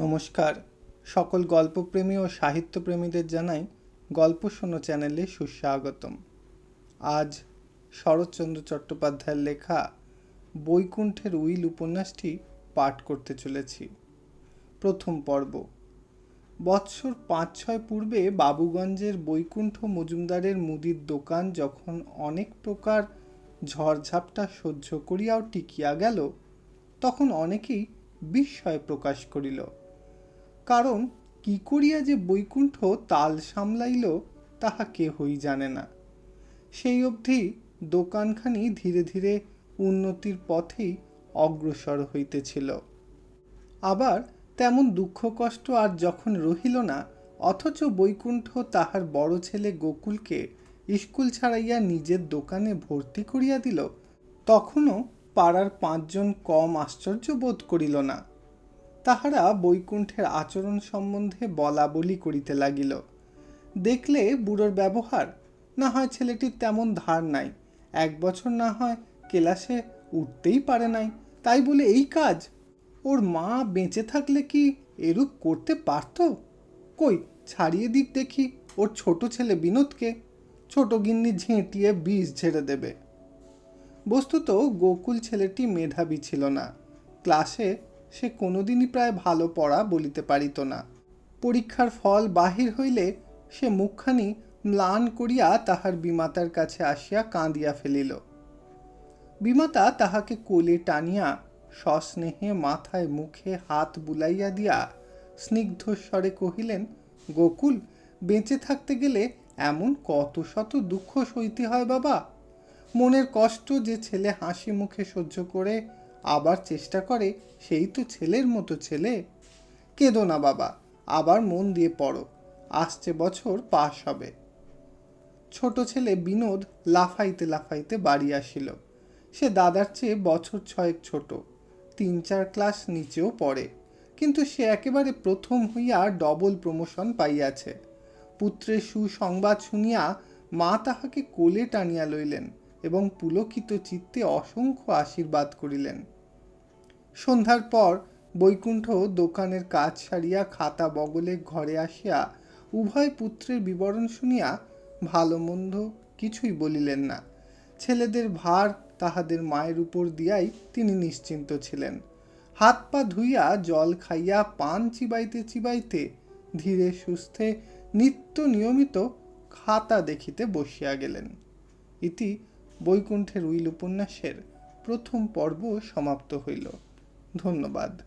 নমস্কার। সকল গল্পপ্রেমী ও সাহিত্যপ্রেমীদের জানাই গল্প শোনো চ্যানেলে সুস্বাগতম। আজ শরৎচন্দ্র চট্টোপাধ্যায়ের লেখা বৈকুণ্ঠের উইল উপন্যাসটি পাঠ করতে চলেছি। প্রথম পর্ব। বৎসর পাঁচ ছয় পূর্বে বাবুগঞ্জের বৈকুণ্ঠ মজুমদারের মুদির দোকান যখন অনেক প্রকার ঝড়ঝাপটা সহ্য করিয়াও টিকিয়া গেল, তখন অনেকেই বিস্ময় প্রকাশ করিল। কারণ কি করিয়া যে বৈকুণ্ঠ তাল সামলাইল, তাহা কেহই জানে না। সেই অবধি দোকানখানি ধীরে ধীরে উন্নতির পথেই অগ্রসর হইতেছিল। আবার তেমন দুঃখ কষ্ট আর যখন রহিল না, অথচ বৈকুণ্ঠ তাহার বড় ছেলে গোকুলকে স্কুল ছাড়াইয়া নিজের দোকানে ভর্তি করিয়া দিল, তখনও পাড়ার পাঁচজন কম আশ্চর্য বোধ করিল না। তাহারা বৈকুণ্ঠের আচরণ সম্বন্ধে বলা বলি করিতে লাগিল। দেখলে বুড়োর ব্যবহার, না হয় ছেলেটির তেমন ধার নাই। এক বছর না হয় ক্লাসে উঠতেই পারে নাই। তাই বলে এই কাজ? ওর মা বেঁচে থাকলে কি এরূপ করতে পারত? কই, ছাড়িয়ে দিক দেখি ওর ছোট ছেলে বিনোদকে। ছোট গিন্নি ঝেঁটিয়ে বিষ ঝেড়ে দেবে। বস্তুত গোকুল ছেলেটি মেধাবী ছিল না। ক্লাসে সে কোনোদিনই প্রায় ভালো পড়া বলিতে পারিত না। পরীক্ষার ফল বাহির হইলে সে মুখখানি ম্লান করিয়া তাহার বিমাতার কাছে আসিয়া কাঁদিয়া ফেলিল। বিমাতা তাহাকে কোলে টানিয়া সস্নেহে মাথায় মুখে হাত বুলাইয়া দিয়া স্নিগ্ধ স্বরে কহিলেন, গোকুল, বেঁচে থাকতে গেলে এমন কত শত দুঃখ সইতে হয় বাবা। মনের কষ্ট যে ছেলে হাসি মুখে সহ্য করে আবার চেষ্টা করে, সেই তো ছেলের মতো ছেলে। কেঁদো না বাবা, আবার মন দিয়ে পড়ো, আসছে বছর পাশ হবে। ছোট ছেলে বিনোদ লাফাইতে লাফাইতে বাড়ি আসিল। সে দাদার চেয়ে বছর ছয়েক ছোট, তিন চার ক্লাস নিচেও পড়ে। কিন্তু সে একেবারে প্রথম হইয়া ডবল প্রমোশন পাইয়াছে। পুত্রের সুসংবাদ শুনিয়া মা তাহাকে কোলে টানিয়া লইলেন। এবং পুলকিত চিত্তে অসংখ্য আশীর্বাদ করিলেন। সন্ধ্যার পর বৈকুণ্ঠ দোকানের কাজ সারিয়া খাতা বগলে ঘরে আসিয়া উভয় পুত্রের বিবরণ শুনিয়া ভালো মন্দ কিছুই বলিলেন না। ছেলেদের ভার তাহাদের মায়ের উপর দিয়াই তিনি নিশ্চিন্ত ছিলেন। হাত পা ধুইয়া জল খাইয়া পান চিবাইতে চিবাইতে ধীরে সুস্থে নিত্য নিয়মিত খাতা দেখিতে বসিয়া গেলেন। ইতি বৈকুণ্ঠের উইল উপন্যাসের প্রথম পর্ব সমাপ্ত হইল। ধন্যবাদ।